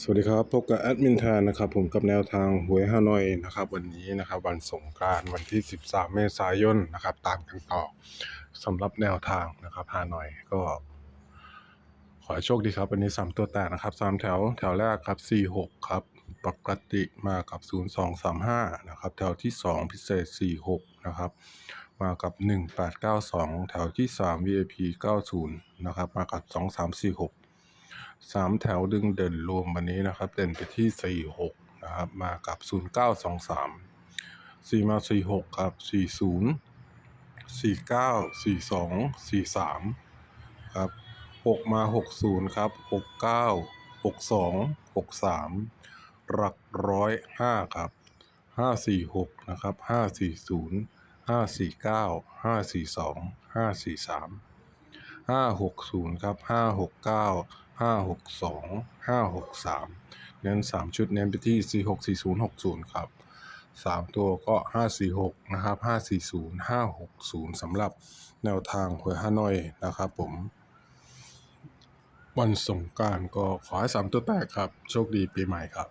สวัสดีครับ พบกับแอดมินแทนนะครับผมกับแนวทางหวยฮานอยนะครับ วันนี้นะครับวันสงกรานต์วันที่ 13 เมษายนนะครับ ตามกันต่อสำหรับแนวทางนะครับฮานอยก็ ขอโชคดีครับ วันนี้ 3 ตัวแตกนะครับ 3 แถวแถวแรกครับ 46 ครับ ปกติมากับ 0235 นะครับ แถวที่ 2 พิเศษ 46 นะครับ มากับ 1892 แถวที่ 3 VIP 90 นะครับ มากับ 2346 สามแถวดึงเด่นรวมวันนี้นะครับ เด่นไปที่สี่หกนะครับ มากับศูนย์เก้าสองสามสี่มาสี่หกครับสี่ศูนย์สี่เก้าสี่สองสี่สามครับหกมาหกศูนย์ครับหกเก้าหกสองหกสามหลักร้อยห้าครับห้าสี่หกนะครับห้าสี่ศูนย์ห้าสี่เก้าห้าสี่สองห้าสี่สาม ห้าหกศูนย์ครับห้าหกเก้าห้าหกสองห้าหกสามเน้นสามชุดเน้นไปที่สี่หกสี่ศูนย์หกศูนย์ครับสามตัวก็ห้าสี่หกนะครับห้าสี่ศูนย์ห้าหกศูนย์สำหรับแนวทางหวยฮานอยนะครับผมวันสงการก็ขอให้สามตัวแตกครับ โชคดีปีใหม่ครับ